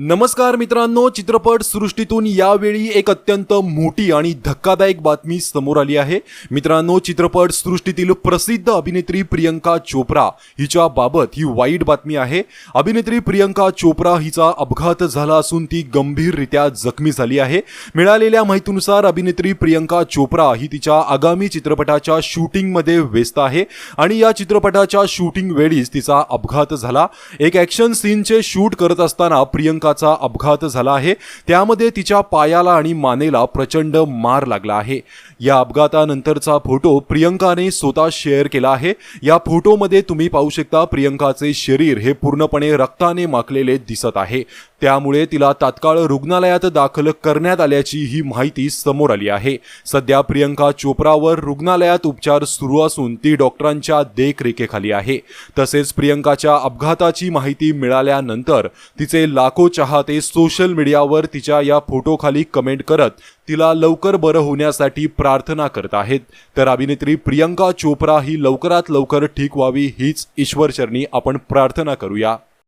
नमस्कार मित्रांनो चित्रपट सृष्टीतून यावेळी एक अत्यंत मोठी आणि धक्कादायक बातमी समोर आली आहे. मित्रांनो चित्रपट सृष्टीतील प्रसिद्ध अभिनेत्री प्रियंका चोप्रा हिच्या बाबत ही वाईट बातमी आहे. अभिनेत्री प्रियंका चोप्रा हिचा अपघात झाला असून ती गंभीररित्या जखमी झाली आहे. मिळालेल्या माहितीनुसार अभिनेत्री प्रियंका चोप्रा ही तिच्या आगामी चित्रपटाच्या शूटिंगमध्ये व्यस्त आहे आणि या चित्रपटाच्या शूटिंग वेळीच तिचा अपघात झाला. एक ॲक्शन सीनचे शूट करत असताना प्रियंकाचा अपघात झाला आहे. त्यामध्ये तिच्या पायाला आणि मानेला प्रचंड मार लागला आहे. या अपघातानंतरचा फोटो प्रियंकाने स्वतः शेअर केला आहे. या फोटोमध्ये तुम्ही पाहू शकता प्रियंकाचे शरीर हे पूर्णपणे रक्ताने माखलेले दिसत आहे. त्यामुळे तिला तात्काळ रुग्णालयात दाखल करण्यात आल्याची ही माहिती समोर आली आहे. सध्या प्रियंका चोप्रावर रुग्णालयात उपचार सुरू असून ती डॉक्टरांच्या देखरेखीखाली आहे. तसेच प्रियंकाच्या अपघाताची माहिती मिळाल्यानंतर तिचे लाखोच्या चाहते सोशल मीडियावर तिच्या या फोटोखाली कमेंट करत तिला लवकर बरं होण्यासाठी प्रार्थना करत आहेत. तर अभिनेत्री प्रियंका चोप्रा ही लवकरात लवकर ठीक व्हावी हीच ईश्वरचरणी आपण प्रार्थना करूया.